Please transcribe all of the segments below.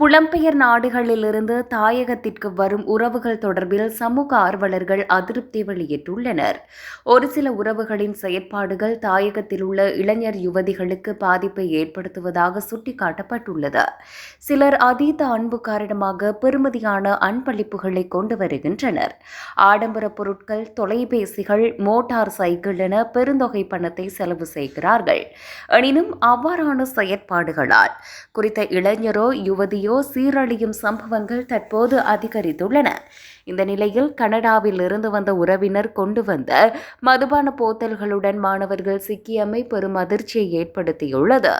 புலம்பெயர் நாடுகளிலிருந்து தாயகத்திற்கு வரும் உறவுகள் தொடர்பில் சமூக ஆர்வலர்கள் அதிருப்தி வெளியிட்டுள்ளனர். ஒரு சில உறவுகளின் செயற்பாடுகள் தாயகத்தில் உள்ள இளைஞர் யுவதிகளுக்கு பாதிப்பை ஏற்படுத்துவதாக சுட்டிக்காட்டப்பட்டுள்ளது. சிலர் அதீத அன்பு காரணமாக பெருமதியான அன்பளிப்புகளை கொண்டு வருகின்றனர். ஆடம்பர பொருட்கள் தொலைபேசிகள் மோட்டார் சைக்கிள் என பெருந்தொகை பணத்தை செலவு செய்கிறார்கள். எனினும் அவ்வாறான செயற்பாடுகளால் குறித்த இளைஞரோ யுவதியோ சீரழியும் சம்பவங்கள் தற்போது அதிகரித்துள்ளன. இந்த நிலையில் கனடாவில் இருந்து வந்த உறவினர் கொண்டு வந்த மதுபான போத்தல்களுடன் மாணவர்கள் சிக்கியமை பெரும் அதிர்ச்சியை ஏற்படுத்தியுள்ளது.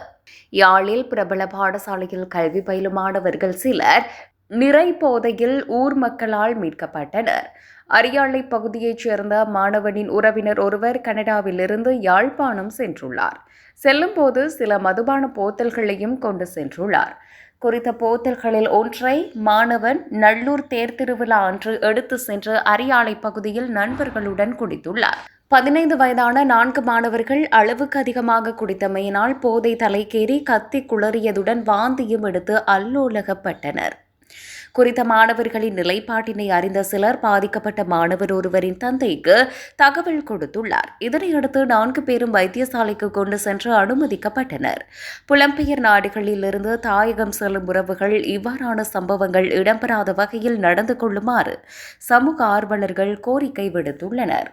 யாழில் பிரபல பாடசாலையில் கல்வி பயிலும் மாணவர்கள் சிலர் நிறை போதையில் ஊர் மக்களால் மீட்கப்பட்டனர். அரியாலை பகுதியைச் சேர்ந்த மாணவனின் உறவினர் ஒருவர் கனடாவிலிருந்து யாழ்ப்பாணம் சென்றுள்ளார். செல்லும்போது சில மதுபான போத்தல்களையும் கொண்டு சென்றுள்ளார். குறித்த போத்தல்களில் ஒன்றை மாணவன் நல்லூர் தேர் திருவிழா அன்று எடுத்து சென்று அரியாலை பகுதியில் நண்பர்களுடன் குடித்துள்ளார். பதினைந்து வயதான நான்கு மாணவர்கள் அளவுக்கு அதிகமாக குடித்தமையினால் போதை தலைக்கேறி கத்தி குளறியதுடன் வாந்தியும் எடுத்து அல்லோலகப்பட்டனர். குறித்த மாணவர்களின் நிலைப்பாட்டினை அறிந்த சிலர் பாதிக்கப்பட்ட மாணவர் ஒருவரின் தந்தைக்கு தகவல் கொடுத்துள்ளார். இதனையடுத்து நான்கு பேரும் வைத்தியசாலைக்கு கொண்டு சென்று அனுமதிக்கப்பட்டனர். புலம்பெயர் நாடுகளிலிருந்து தாயகம் செல்லும் உறவுகள் இவ்வாறான சம்பவங்கள் இடம்பெறாத வகையில் நடந்து கொள்ளுமாறு சமூக ஆர்வலர்கள் கோரிக்கை விடுத்துள்ளனர்.